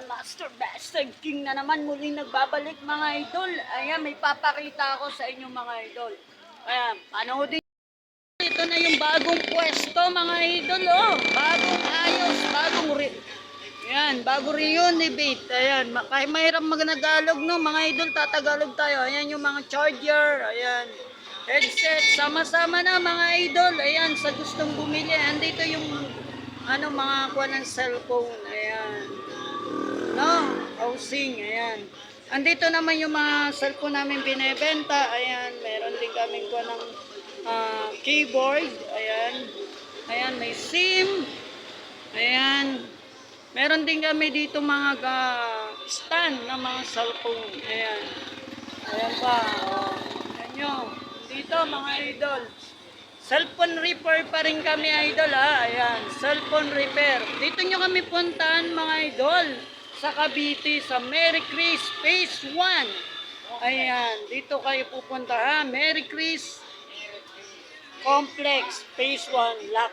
idol, Master Best and King na naman muling nagbabalik mga idol. Ayan, may papakita ako sa inyo mga idol. Ayan, panoodin. Ito na yung bagong pwesto mga idol, oh. Bagong ayos, bagong re... Ayan, bago reunivate. Ayan, kahit mahirap magnagalog, no, mga idol, tatagalog tayo. Ayan yung mga charger, ayan. Headset, sama-sama na mga idol. Ayan, sa gustong bumili. Andito yung, ano, mga kuha ng cellphone. Ayan. Housing, ayan. Andito naman yung mga cellphone namin binebenta. Ayan, meron din kaming kuha ng ah, keyboard. Ayan. Ayan, may SIM. Ayan. Meron din kami dito mga ga- stand na mga cellphone. Ayan. Ayan pa. Oh. Ayan nyo. Dito mga idol. Cellphone repair pa rin kami idol ha. Ayan. Cellphone repair. Dito nyo kami puntahan mga idol. Sa Cavite, sa Merry Chris Phase 1. Ayan. Dito kayo pupunta ha. Merry Chris Complex Phase 1. Lock